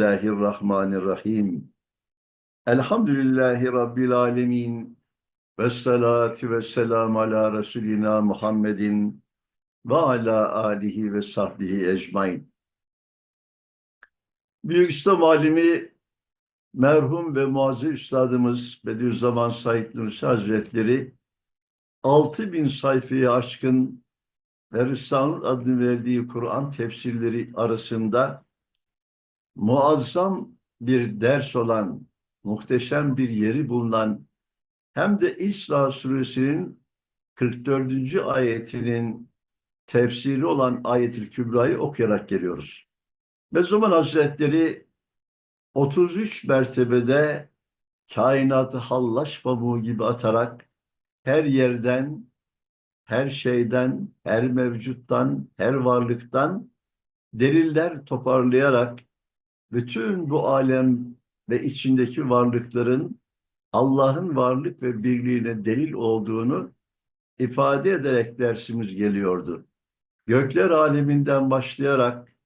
Bismillahirrahmanirrahim. Elhamdülillahi Rabbil alemin. Ve salatu ve selamu ala Resulina Muhammedin ve ala alihi ve sahbihi ecmain. Büyük İslam alimi merhum ve muazzez üstadımız Bediüzzaman Said Nursi Hazretleri 6000 sayfayı aşkın ve Risale-ül adını verdiği Kur'an tefsirleri arasında muazzam bir ders olan, muhteşem bir yeri bulunan hem de İsra suresinin 44. ayetinin tefsiri olan ayet-i kübrayı okuyarak geliyoruz. Ve zaman Hazretleri 33 mertebede kainatı hallaç pamuğu gibi atarak her yerden, her şeyden, her mevcuttan, her varlıktan deliller toparlayarak bütün bu alem ve içindeki varlıkların Allah'ın varlık ve birliğine delil olduğunu ifade ederek dersimiz geliyordu. Gökler aleminden başlayarak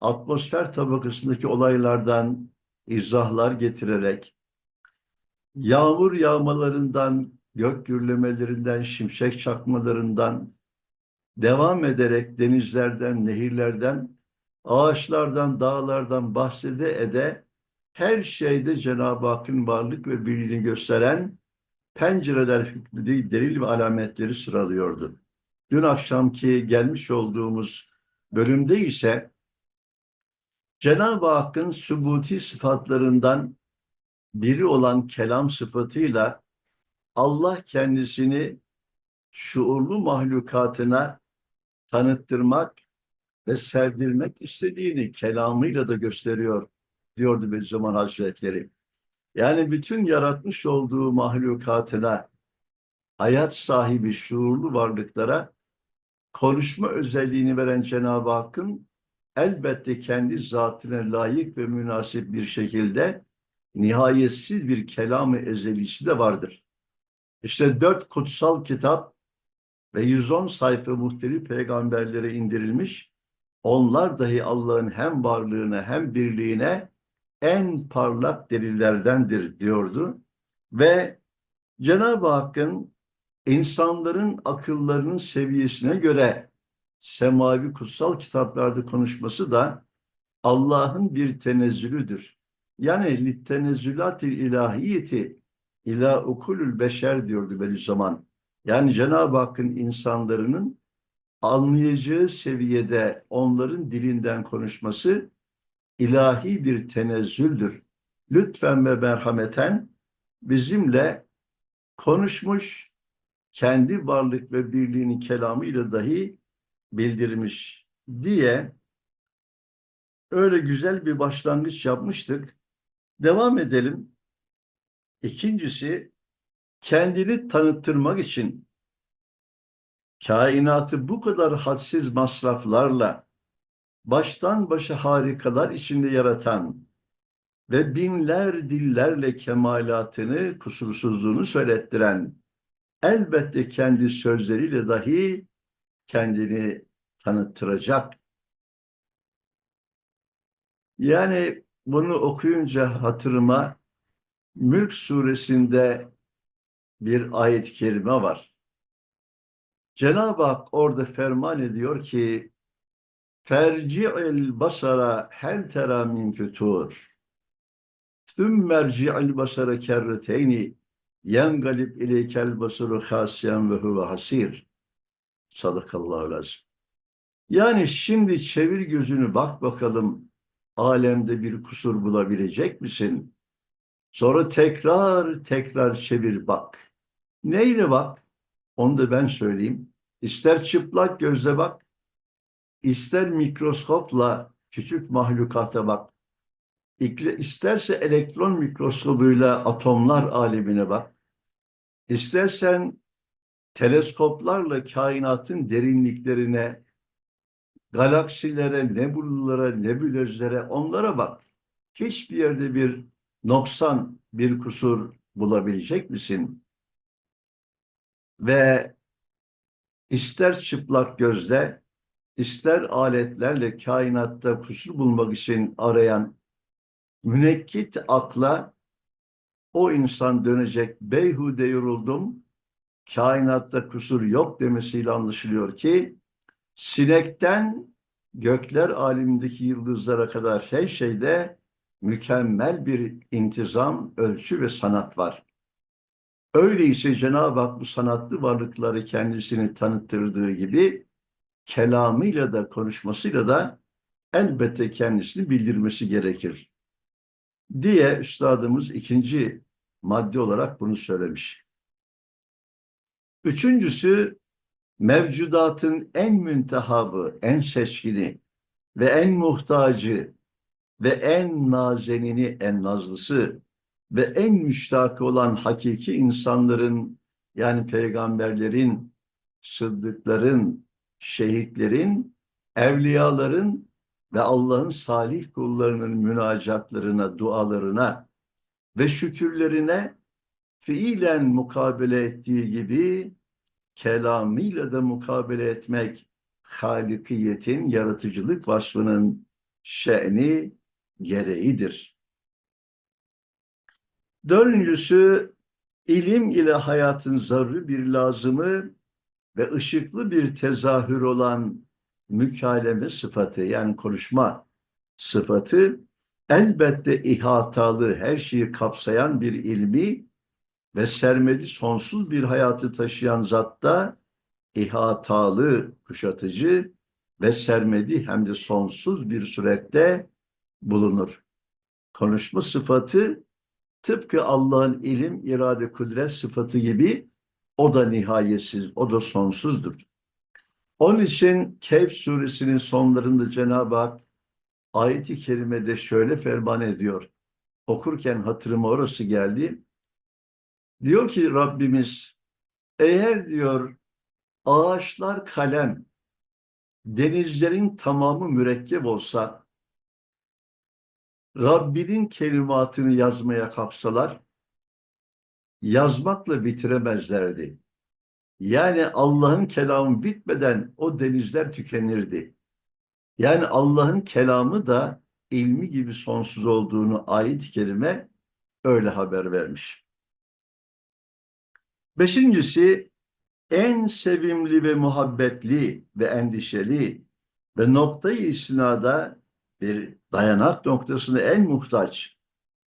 atmosfer tabakasındaki olaylardan izahlar getirerek yağmur yağmalarından, gök gürlemelerinden, şimşek çakmalarından devam ederek denizlerden, nehirlerden ağaçlardan, dağlardan bahsede ede her şeyde Cenab-ı Hakk'ın varlık ve birliğini gösteren pencereler hükmü delil ve alametleri sıralıyordu. Dün akşamki gelmiş olduğumuz bölümde ise Cenab-ı Hakk'ın sübuti sıfatlarından biri olan kelam sıfatıyla Allah kendisini şuurlu mahlukatına tanıttırmak ve sevdirmek istediğini kelamıyla da gösteriyor diyordu Bediüzzaman Hazretleri. Yani bütün yaratmış olduğu mahlukatına, hayat sahibi şuurlu varlıklara konuşma özelliğini veren Cenab-ı Hakk'ın elbette kendi zatine layık ve münasip bir şekilde nihayetsiz bir kelamı ezelisi de vardır. İşte dört kutsal kitap ve 110 sayfa muhtelif peygamberlere indirilmiş onlar dahi Allah'ın hem varlığına hem birliğine en parlak delillerdendir diyordu. Ve Cenab-ı Hakk'ın insanların akıllarının seviyesine göre semavi kutsal kitaplarda konuşması da Allah'ın bir tenezzülüdür. Yani littenezzülatil ilahiyeti ila ukulül beşer diyordu Bediüzzaman. Yani Cenab-ı Hakk'ın insanların anlayacağı seviyede onların dilinden konuşması ilahi bir tenezzüldür. Lütfen ve merhameten bizimle konuşmuş, kendi varlık ve birliğini kelamıyla dahi bildirmiş diye öyle güzel bir başlangıç yapmıştık. Devam edelim. İkincisi kendini tanıttırmak için kainatı bu kadar hadsiz masraflarla baştan başa harikalar içinde yaratan ve binler dillerle kemalatını, kusursuzluğunu söylettiren elbette kendi sözleriyle dahi kendini tanıttıracak. Yani bunu okuyunca hatırıma Mülk suresinde bir ayet-i kerime var. Cenab-ı Hak orada ferman ediyor ki Ferci'il basara hel tera min fütur. Thümmerci'il basara kerreteyni yengalib ileykel basaru hasiyen ve huve hasir. Sadakallahu lazım. Yani şimdi çevir gözünü bak bakalım alemde bir kusur bulabilecek misin? Sonra tekrar tekrar çevir bak. Neyle bak? Onu da ben söyleyeyim. İster çıplak gözle bak, ister mikroskopla küçük mahlukata bak. İsterse elektron mikroskobuyla atomlar alemine bak. İstersen teleskoplarla kainatın derinliklerine, galaksilere, nebulalara, nebulözlere onlara bak. Hiçbir yerde bir noksan, bir kusur bulabilecek misin? Ve ister çıplak gözle, ister aletlerle kainatta kusur bulmak için arayan münekkit akla o insan dönecek beyhude yoruldum kainatta kusur yok demesiyle anlaşılıyor ki sinekten gökler alemindeki yıldızlara kadar her şeyde mükemmel bir intizam, ölçü ve sanat var. Öyleyse Cenab-ı Hak bu sanatlı varlıkları kendisini tanıttırdığı gibi kelamıyla da konuşmasıyla da elbette kendisini bildirmesi gerekir. Diye üstadımız ikinci madde olarak bunu söylemiş. Üçüncüsü mevcudatın en müntehabı, en seçkini ve en muhtacı ve en nazenini, en nazlısı ve en müştakı olan hakiki insanların yani peygamberlerin, sıddıkların, şehitlerin, evliyaların ve Allah'ın salih kullarının münacatlarına, dualarına ve şükürlerine fiilen mukabele ettiği gibi kelamıyla da mukabele etmek halikiyetin, yaratıcılık vasfının şe'ni gereğidir. Dördüncüsü ilim ile hayatın zarrı bir lazımı ve ışıklı bir tezahür olan mükaleme sıfatı yani konuşma sıfatı elbette ihatalı her şeyi kapsayan bir ilmi ve sermedi sonsuz bir hayatı taşıyan zatta ihatalı, kuşatıcı ve sermedi hem de sonsuz bir surette bulunur. Konuşma sıfatı tıpkı Allah'ın ilim, irade, kudret sıfatı gibi o da nihayetsiz, o da sonsuzdur. Onun için Kehf suresinin sonlarında Cenab-ı Hak ayeti kerimede şöyle ferman ediyor. Okurken hatırıma orası geldi. Diyor ki Rabbimiz eğer diyor ağaçlar kalem, denizlerin tamamı mürekkep olsa Rabbinin kelimatını yazmaya kapsalar yazmakla bitiremezlerdi. Yani Allah'ın kelamı bitmeden o denizler tükenirdi. Yani Allah'ın kelamı da ilmi gibi sonsuz olduğunu ayet-i kerime öyle haber vermiş. Beşincisi en sevimli ve muhabbetli ve endişeli ve noktayı istinada bir dayanak noktasını en muhtaç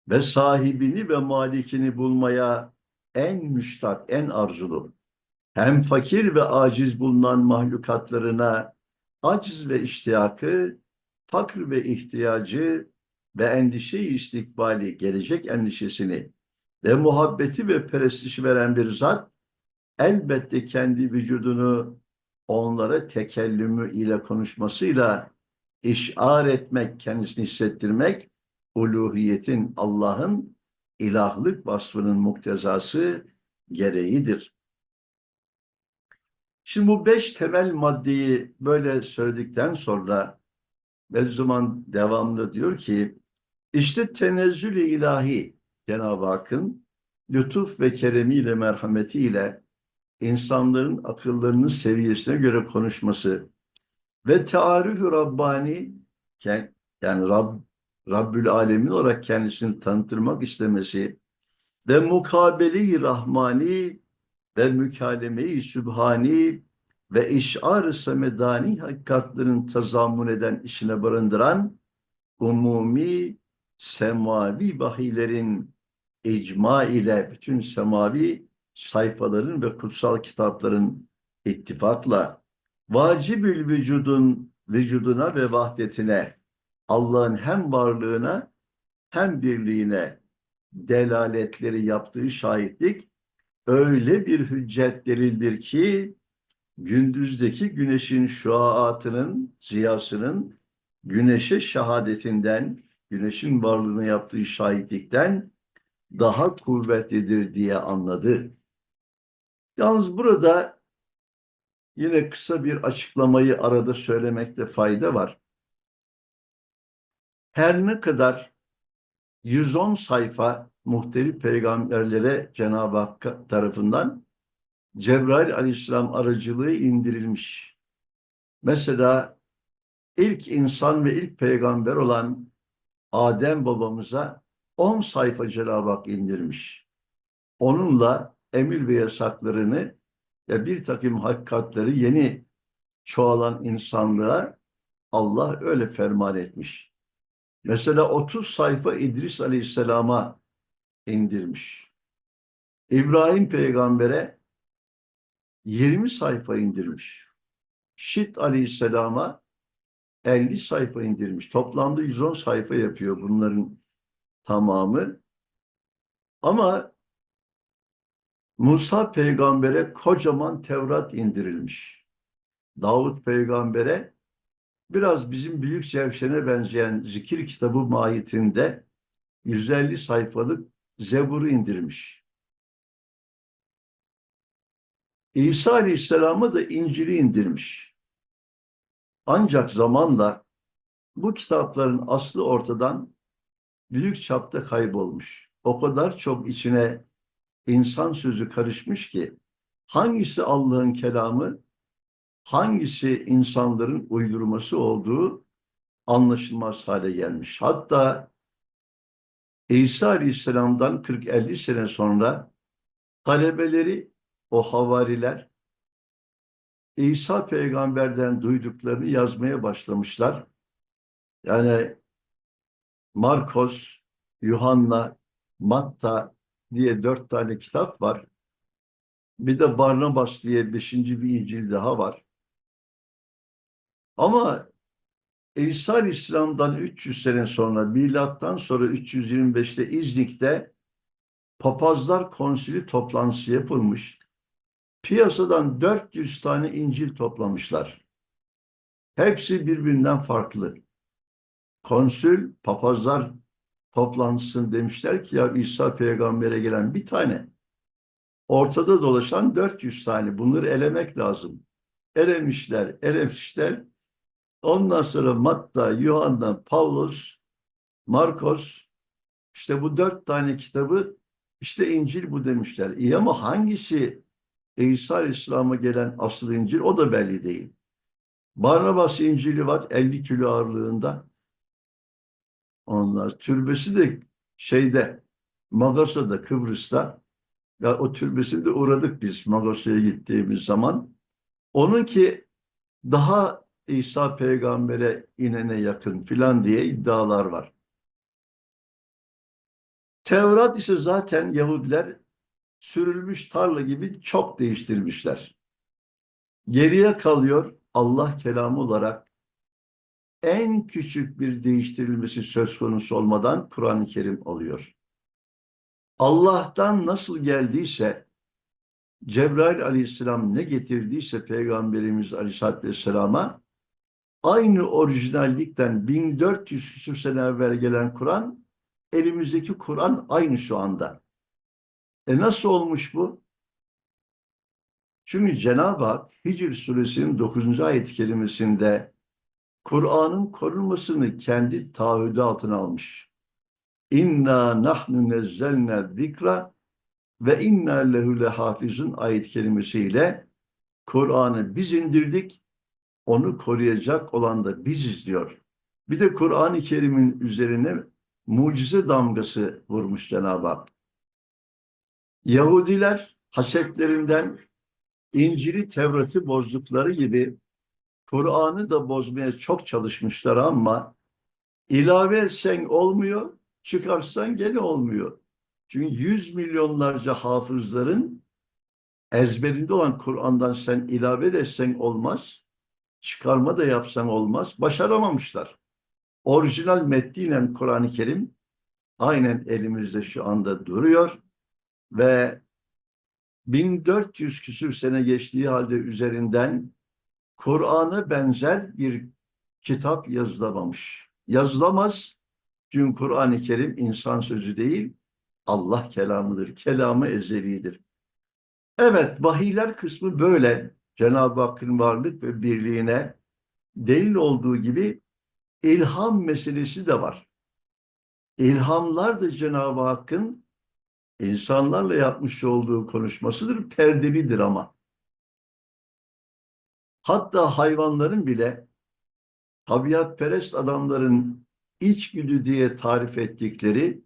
ve sahibini ve malikini bulmaya en müştak, en arzulu hem fakir ve aciz bulunan mahlukatlarına aciz ve iştiyakı, fakr ve ihtiyacı ve endişe istikbali, gelecek endişesini ve muhabbeti ve perestişi veren bir zat elbette kendi vücudunu onlara tekellümü ile konuşmasıyla işar etmek, kendisini hissettirmek uluhiyetin Allah'ın ilahlık vasfının muktezası gereğidir. Şimdi bu beş temel maddeyi böyle söyledikten sonra Bediüzzaman devamlı diyor ki işte tenezzül-i ilahi Cenab-ı Hakk'ın lütuf ve keremiyle, merhametiyle insanların akıllarının seviyesine göre konuşması ve taarruf Rabbani yani Rab, Rabbül Alemin olarak kendisini tanıtırmak istemesi ve mukabele-i Rahmani ve mükalemeyi sübhani ve işar-ı semedani hakikatlerin tazammun eden işine barındıran umumi semavi vahilerin icma ile bütün semavi sayfaların ve kutsal kitapların ittifakla vacibül vücudun vücuduna ve vahdetine Allah'ın hem varlığına hem birliğine delaletleri yaptığı şahitlik öyle bir hüccet delildir ki gündüzdeki güneşin şuaatının, ziyasının güneşe şehadetinden, güneşin varlığını yaptığı şahitlikten daha kuvvetlidir diye anladı. Yalnız burada yine kısa bir açıklamayı arada söylemekte fayda var. Her ne kadar 110 sayfa muhtelif peygamberlere Cenab-ı Hak tarafından Cebrail aleyhisselam aracılığı indirilmiş. Mesela ilk insan ve ilk peygamber olan Adem babamıza 10 sayfa Cenab-ı Hak indirmiş. Onunla emir ve yasaklarını ve bir takım hakikatleri yeni çoğalan insanlığa Allah öyle ferman etmiş. Mesela 30 sayfa İdris Aleyhisselam'a indirmiş. İbrahim peygambere 20 sayfa indirmiş. Şit Aleyhisselam'a 50 sayfa indirmiş. Toplamda 110 sayfa yapıyor bunların tamamı. Ama Musa peygambere kocaman Tevrat indirilmiş. Davut peygambere biraz bizim Büyük Cevşen'e benzeyen zikir kitabı mahiyetinde 150 sayfalık Zebur'u indirmiş. İsa Aleyhisselam'a da İncil'i indirmiş. Ancak zamanla bu kitapların aslı ortadan büyük çapta kaybolmuş. O kadar çok içine insan sözü karışmış ki hangisi Allah'ın kelamı, hangisi insanların uydurması olduğu anlaşılmaz hale gelmiş. Hatta İsa Aleyhisselam'dan 40-50 sene sonra talebeleri, o havariler İsa peygamberden duyduklarını yazmaya başlamışlar. Yani Markos, Yuhanna, Matta diye dört tane kitap var. Bir de Barnabas diye beşinci bir İncil daha var. Ama İsa Aleyhisselam'dan 300 sene sonra, milattan sonra 325'te İznik'te papazlar konsili toplantısı yapılmış. Piyasadan 400 tane İncil toplamışlar. Hepsi birbirinden farklı. Konsül, papazlar toplantısını demişler ki ya İsa peygambere gelen bir tane. Ortada dolaşan 400 tane. Bunları elemek lazım. Elemişler, elemişler. Ondan sonra Matta, Yuhanna, Pavlos, Markos işte bu dört tane kitabı işte İncil bu demişler. İyi ama hangisi İsa Aleyhisselam'a gelen asıl İncil o da belli değil. Barnabas İncil'i var 50 kilo ağırlığında. Onlar türbesi de şeyde Magasa'da Kıbrıs'ta ya o türbesinde uğradık biz Magasa'ya gittiğimiz zaman. Onunki daha İsa peygambere inene yakın filan diye iddialar var. Tevrat ise zaten Yahudiler sürülmüş tarla gibi çok değiştirmişler. Geriye kalıyor Allah kelamı olarak en küçük bir değiştirilmesi söz konusu olmadan Kur'an-ı Kerim oluyor. Allah'tan nasıl geldiyse Cebrail aleyhisselam ne getirdiyse Peygamberimiz aleyhisselatü vesselama aynı orijinallikten 1400 küsur sene evvel gelen Kur'an elimizdeki Kur'an aynı şu anda. E nasıl olmuş bu? Çünkü Cenab-ı Hak Hicr suresinin 9. ayet kelimesinde Kur'an'ın korunmasını kendi taahhüdü altına almış. İnna nahnu nezzelna zikra ve inna lehu lehafizun ayet kelimesiyle Kur'an'ı biz indirdik, onu koruyacak olan da biziz diyor. Bir de Kur'an-ı Kerim'in üzerine mucize damgası vurmuş Cenab-ı Hak. Yahudiler hasetlerinden İncil'i, Tevrat'ı bozdukları gibi Kur'an'ı da bozmaya çok çalışmışlar ama ilave etsen olmuyor, çıkarsan gene olmuyor. Çünkü yüz milyonlarca hafızların ezberinde olan Kur'an'dan sen ilave etsen olmaz, çıkarma da yapsan olmaz, başaramamışlar. Orijinal metniyle Kur'an-ı Kerim aynen elimizde şu anda duruyor ve 1400 küsür sene geçtiği halde üzerinden Kur'an'a benzer bir kitap yazılamamış. Yazılamaz çünkü Kur'an-ı Kerim insan sözü değil, Allah kelamıdır. Kelamı ezelidir. Evet, vahiyler kısmı böyle. Cenab-ı Hakk'ın varlık ve birliğine delil olduğu gibi ilham meselesi de var. İlhamlar da Cenab-ı Hakk'ın insanlarla yapmış olduğu konuşmasıdır, perdelidir ama. Hatta hayvanların bile tabiatperest adamların içgüdü diye tarif ettikleri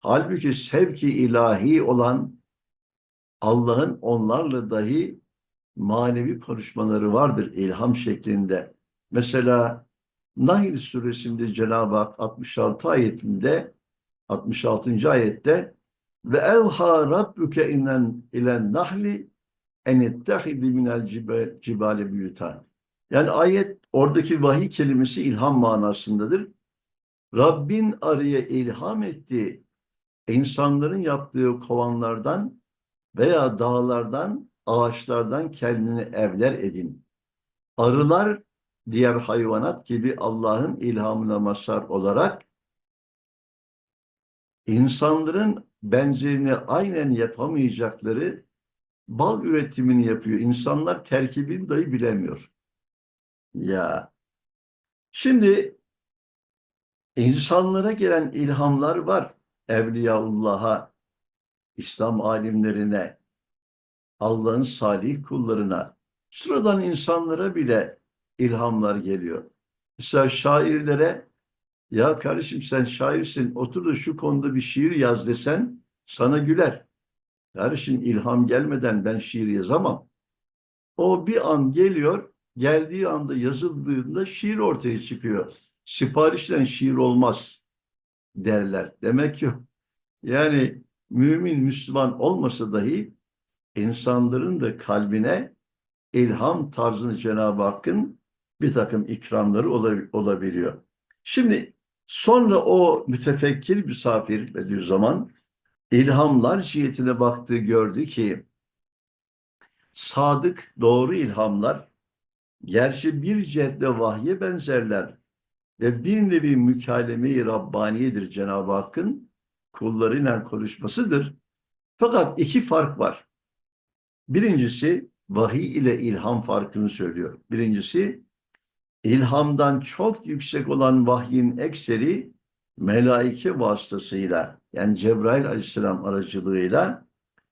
halbuki sevki ilahi olan Allah'ın onlarla dahi manevi konuşmaları vardır ilham şeklinde. Mesela Nahl suresinde Cenab-ı Hak 66 ayetinde 66. ayette ve evha rabbuke inen ilen nahli en ettehidi minel cibale büyüten. Yani ayet oradaki vahiy kelimesi ilham manasındadır. Rabbin arıya ilham etti. insanların yaptığı kovanlardan veya dağlardan, ağaçlardan kendini evler edin. Arılar diğer hayvanat gibi Allah'ın ilhamına mazhar olarak insanların benzerini aynen yapamayacakları bal üretimini yapıyor. İnsanlar terkibini dahi bilemiyor. Ya. Şimdi insanlara gelen ilhamlar var. Evliyaullah'a, İslam alimlerine, Allah'ın salih kullarına, sıradan insanlara bile ilhamlar geliyor. Mesela şairlere ya kardeşim sen şairsin otur da şu konuda bir şiir yaz desen sana güler. Kardeşim ilham gelmeden ben şiir yazamam. O bir an geliyor, geldiği anda yazıldığında şiir ortaya çıkıyor. Siparişten şiir olmaz derler. Demek ki yani mümin, Müslüman olmasa dahi insanların da kalbine ilham tarzını Cenab-ı Hakk'ın bir takım ikramları olabi- olabiliyor. Şimdi sonra o mütefekkir misafir Bediüzzaman ilhamlar cihetine baktı gördü ki sadık doğru ilhamlar gerçi bir cihetle vahye benzerler ve bir nevi mükalemeyi Rabbaniyedir Cenab-ı Hakk'ın kullarıyla konuşmasıdır. Fakat iki fark var. Birincisi vahiy ile ilham farkını söylüyor. Birincisi ilhamdan çok yüksek olan vahyin ekseri melaike vasıtasıyla yani Cebrail aleyhisselam aracılığıyla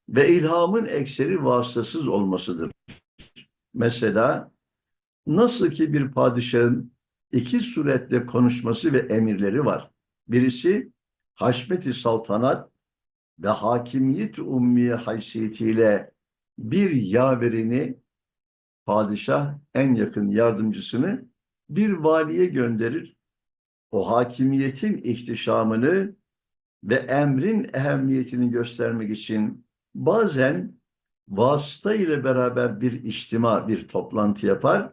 ve ilhamın ekseri vasıtasız olmasıdır. Mesela nasıl ki bir padişahın iki suretle konuşması ve emirleri var. Birisi haşmeti saltanat ve hakimiyet ummiye haysiyetiyle bir yaverini padişah en yakın yardımcısını bir valiye gönderir. O hakimiyetin ihtişamını ve emrin ehemmiyetini göstermek için bazen vasıta ile beraber bir içtima, bir toplantı yapar.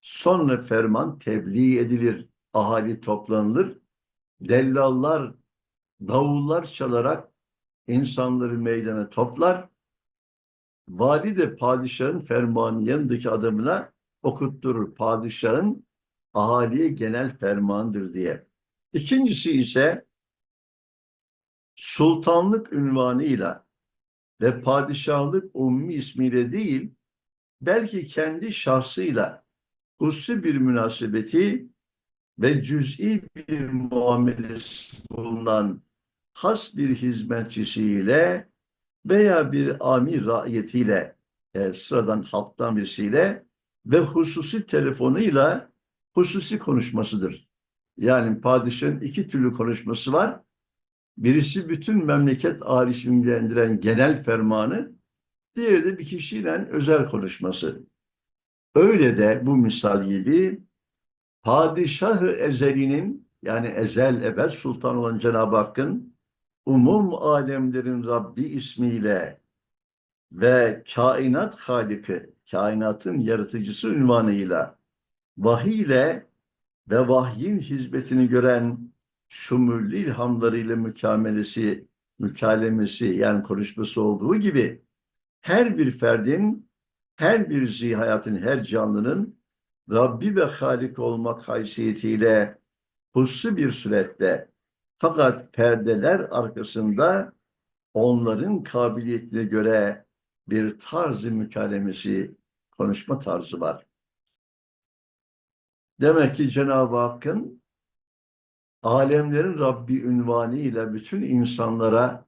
Sonra ferman tebliğ edilir, ahali toplanılır. Dellallar, davullar çalarak insanları meydana toplar. Vali de padişahın fermanı yanındaki adamına okutturur. Padişahın ahaliye genel fermandır diye. İkincisi ise sultanlık ünvanıyla ve padişahlık ummi ismiyle değil, belki kendi şahsıyla hususi bir münasebeti ve cüz'i bir muamelesi bulunan has bir hizmetçisiyle veya bir amir raiyetiyle e, sıradan halktan birisiyle ve hususi telefonuyla hususi konuşmasıdır. Yani padişahın iki türlü konuşması var. Birisi bütün memleket ailesini ilgilendiren genel fermanı, diğeri de bir kişiyle özel konuşması. Öyle de bu misal gibi padişahı ezelinin yani ezel ebed sultan olan Cenab-ı Hakk'ın umum alemlerin Rabbi ismiyle ve kainat haliki, kainatın yaratıcısı ünvanıyla vahiy ile ve vahyin hizmetini gören şumurlu ilhamlarıyla mükamelesi, mükalemesi yani konuşması olduğu gibi her bir ferdin, her bir zihayatın, her canlının Rabbi ve Halik olmak haysiyetiyle hususi bir surette fakat perdeler arkasında onların kabiliyetine göre bir tarzı mükalemesi, konuşma tarzı var. Demek ki Cenab-ı Hakk'ın alemlerin Rabbi ünvanıyla bütün insanlara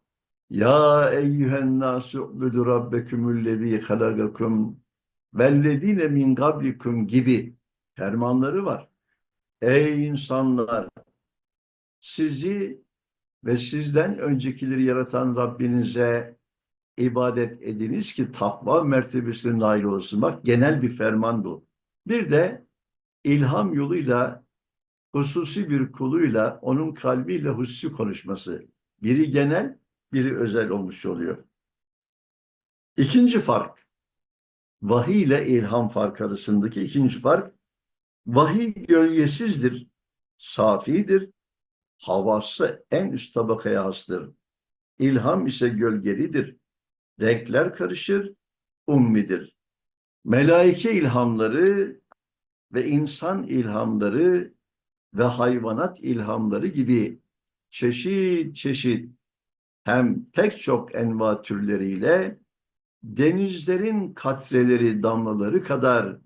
ya eyyühen nasu ubudu rabbekumullezî halagakum vellezîne min gablikum gibi fermanları var. Ey insanlar! Sizi ve sizden öncekileri yaratan Rabbinize ibadet ediniz ki takva mertebesine nail olsun. Bak genel bir ferman bu. Bir de ilham yoluyla hususi bir kuluyla onun kalbiyle hususi konuşması. Biri genel, biri özel olmuş oluyor. İkinci fark, vahiy ile ilham fark arasındaki ikinci fark, vahiy gölgesizdir, safidir, havası en üst tabakaya hastır. İlham ise gölgelidir, renkler karışır, ummidir. Melaike ilhamları ve insan ilhamları ve hayvanat ilhamları gibi çeşit çeşit hem pek çok enva türleriyle denizlerin katreleri, damlaları kadar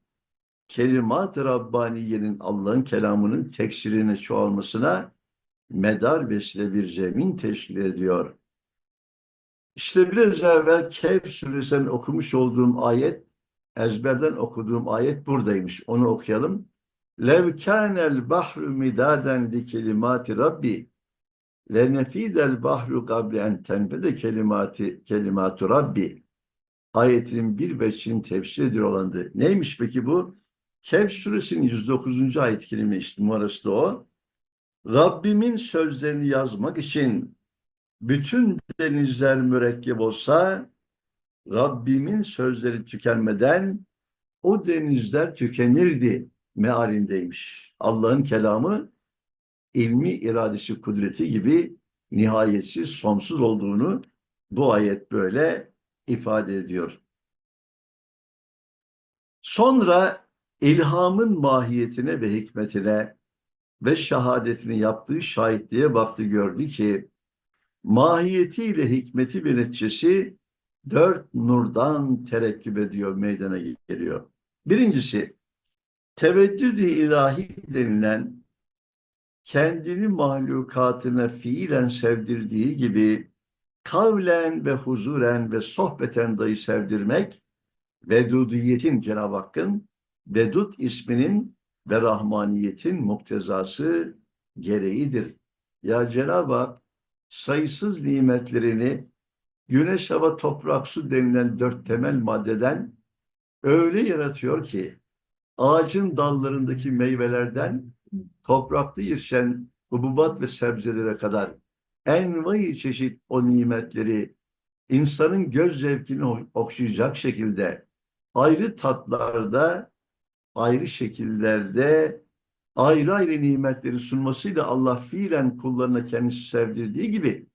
kelimat-ı Rabbaniye'nin Allah'ın kelamının teksirine çoğalmasına medar vesile bir zemin teşkil ediyor. İşte biraz evvel Kehf suresinden okumuş olduğum ayet, ezberden okuduğum ayet buradaymış. Onu okuyalım. Lev kânel bahru midaden li kelimati rabbi lenefidel bahru kabli en tenfede kelimati kelimatu rabbi ayetinin bir ve çin tefsir ediyor olandı. Neymiş peki bu? Kehf suresinin 109. ayet kelime işte numarası da o. Rabbimin sözlerini yazmak için bütün denizler mürekkep olsa Rabbimin sözleri tükenmeden o denizler tükenirdi mealindeymiş. Allah'ın kelamı ilmi iradesi kudreti gibi nihayetsiz, sonsuz olduğunu bu ayet böyle ifade ediyor. Sonra ilhamın mahiyetine ve hikmetine ve şehadetini yaptığı şahitliğe baktı gördü ki mahiyetiyle hikmeti ve neticesi dört nurdan terekküp ediyor, meydana geliyor. Birincisi, teveddüd-i ilahi denilen kendini mahlukatına fiilen sevdirdiği gibi kavlen ve huzuren ve sohbeten dahi sevdirmek vedudiyetin Cenab-ı Hakk'ın Vedud isminin ve rahmaniyetin muktezası gereğidir. Ya Cenab-ı Hak sayısız nimetlerini güneş, hava, toprak, su denilen dört temel maddeden öyle yaratıyor ki ağacın dallarındaki meyvelerden toprakta yetişen hububat ve sebzelere kadar envai çeşit o nimetleri insanın göz zevkini okşayacak şekilde ayrı tatlarda, ayrı şekillerde ayrı ayrı nimetleri sunmasıyla Allah fiilen kullarına kendisi sevdirdiği gibi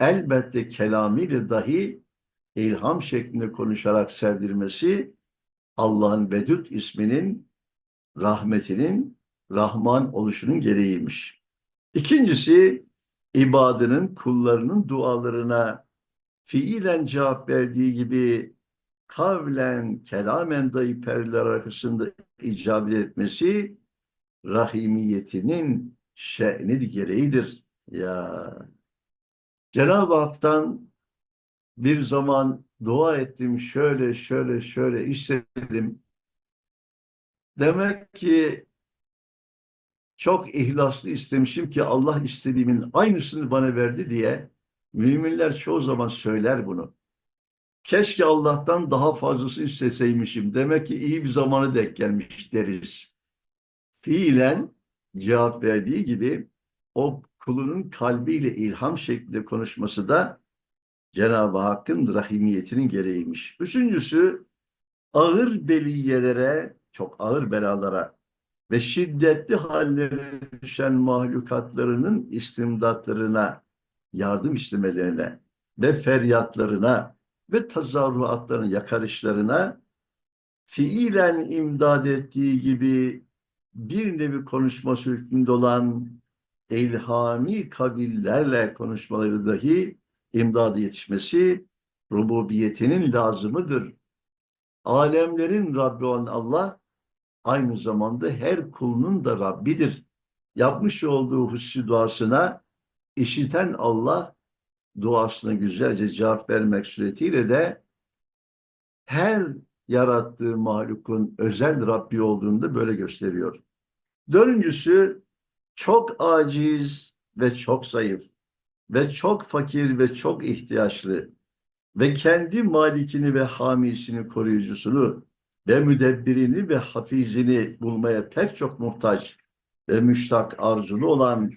elbette kelamiyle dahi ilham şeklinde konuşarak sevdirmesi Allah'ın Vedud isminin rahmetinin Rahman oluşunun gereğiymiş. İkincisi ibadının kullarının dualarına fiilen cevap verdiği gibi kavlen, kelamen dahi perdeler arkasında icabet etmesi rahimiyetinin şe'ni gereğidir. Ya Cenab-ı Hak'tan bir zaman dua ettim, şöyle şöyle şöyle istedim. Demek ki çok ihlaslı istemişim ki Allah istediğimin aynısını bana verdi diye müminler çoğu zaman söyler bunu. Keşke Allah'tan daha fazlası isteseymişim. Demek ki iyi bir zamanı denk gelmiş deriz. Fiilen cevap verdiği gibi o kulunun kalbiyle ilham şeklinde konuşması da Cenab-ı Hakk'ın rahimiyetinin gereğiymiş. Üçüncüsü ağır beliyelere, çok ağır belalara ve şiddetli hallere düşen mahlukatlarının istimdatlarına, yardım istemelerine ve feryatlarına ve tazarruatlarına, yakarışlarına fiilen imdad ettiği gibi bir nevi konuşması hükmünde olan ilhami kabillerle konuşmaları dahi imdadı yetişmesi rububiyetinin lazımıdır. Alemlerin Rabbi olan Allah aynı zamanda her kulunun da Rabbidir. Yapmış olduğu hususi duasına işiten Allah duasına güzelce cevap vermek suretiyle de her yarattığı mahlukun özel Rabbi olduğunu da böyle gösteriyor. Dördüncüsü çok aciz ve çok zayıf ve çok fakir ve çok ihtiyaçlı ve kendi malikini ve hamisini koruyucusunu ve müdebbirini ve hafizini bulmaya pek çok muhtaç ve müştak arzulu olan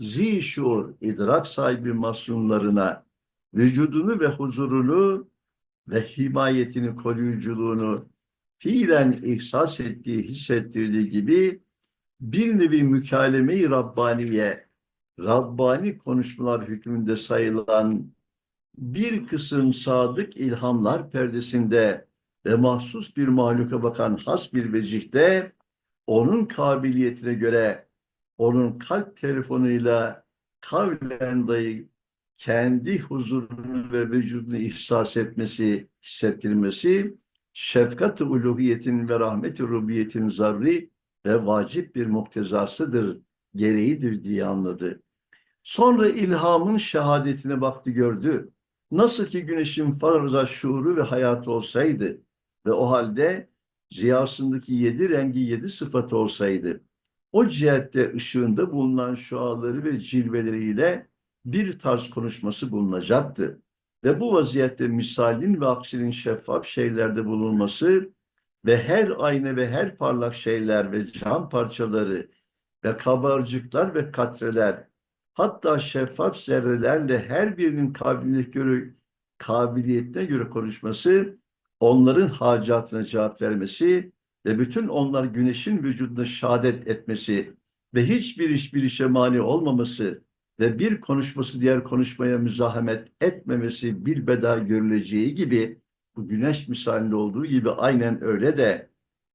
zişur idrak sahibi masumlarına vücudunu ve huzurunu ve himayetini koruyuculuğunu fiilen ihsas ettiği, hissettirdiği gibi bir nevi mükalemeyi Rabbaniye, Rabbani konuşmalar hükmünde sayılan bir kısım sadık ilhamlar perdesinde ve mahsus bir mahluka bakan has bir vecihte onun kabiliyetine göre onun kalp telefonuyla kavlen dahi kendi huzurunu ve vücudunu ihsas etmesi, hissettirmesi, şefkat-ı uluhiyetin ve rahmet-i rubiyetin zarri ve vacip bir muktezasıdır, gereğidir diye anladı. Sonra ilhamın şehadetine baktı gördü. Nasıl ki güneşin farza şuuru ve hayatı olsaydı ve o halde ziyasındaki yedi rengi yedi sıfatı olsaydı, o cihette ışığında bulunan şuaları ve cilveleriyle bir tarz konuşması bulunacaktı. Ve bu vaziyette misalin ve aksinin şeffaf şeylerde bulunması ve her ayna ve her parlak şeyler ve cam parçaları ve kabarcıklar ve katreler hatta şeffaf zerrelerle her birinin kabiliyetine göre, kabiliyetine göre konuşması, onların hacatına cevap vermesi ve bütün onlar güneşin vücuduna şehadet etmesi ve hiçbir iş bir işe mani olmaması ve bir konuşması diğer konuşmaya müzahamet etmemesi bir beda görüleceği gibi bu güneş misalinde olduğu gibi aynen öyle de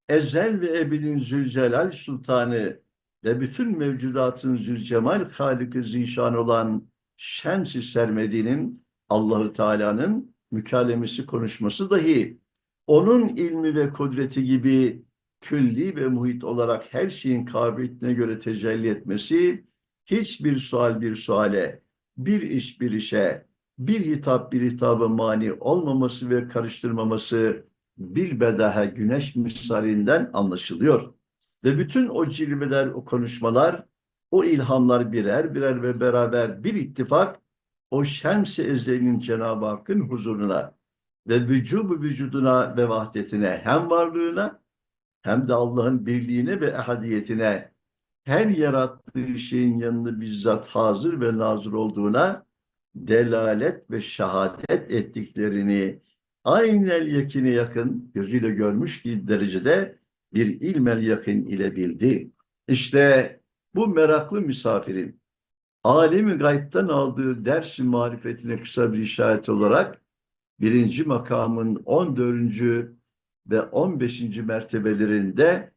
ezel ve ebedin Zülcelal Sultanı ve bütün mevcudatın Zülcemal Halık-ı Zişan olan Şems-i Sermedi'nin Allahu Teala'nın mükalemesi konuşması dahi onun ilmi ve kudreti gibi külli ve muhit olarak her şeyin kabiliyetine göre tecelli etmesi hiçbir sual bir suale, bir iş bir işe, bir hitap bir hitaba mani olmaması ve karıştırmaması bilbedahe güneş misalinden anlaşılıyor. Ve bütün o cilveler, o konuşmalar, o ilhamlar birer birer ve beraber bir ittifak o şems-i ezelinin Cenab-ı Hakk'ın huzuruna ve vücubu vücuduna ve vahdetine hem varlığına hem de Allah'ın birliğine ve ehadiyetine her yarattığı şeyin yanında bizzat hazır ve nazır olduğuna delalet ve şehadet ettiklerini aynel yakine yakın gözüyle görmüş ki derecede bir ilmel yakın ile bildi. İşte bu meraklı misafirin alemi gaybtan aldığı ders-i marifetine kısa bir işaret olarak birinci makamın 14. ve 15. mertebelerinde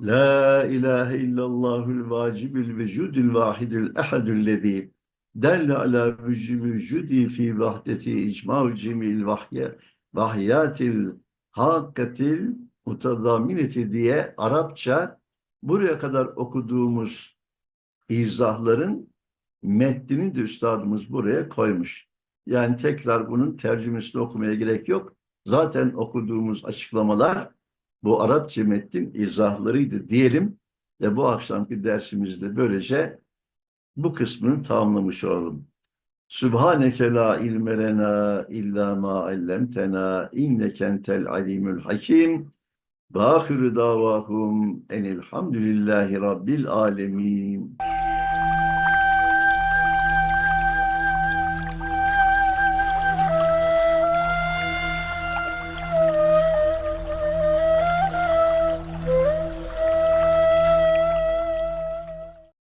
La ilahe illallahul vacibül vücudül vahidül ehadüllezî delle ala vücudi fi vahdeti icma'u cemil vahye vahyatil hakkatil mutadamineti diye Arapça buraya kadar okuduğumuz izahların metnini de üstadımız buraya koymuş. Yani tekrar bunun tercümesini okumaya gerek yok. Zaten okuduğumuz açıklamalar bu Arapça metnin izahlarıydı diyelim ve bu akşamki dersimizde böylece bu kısmını tamamlamış olalım. Sübhaneke la ilme lena illa ma allamtena inneke entel alimul hakim. Ve ahiru davahum enilhamdülillahi rabbil alemin.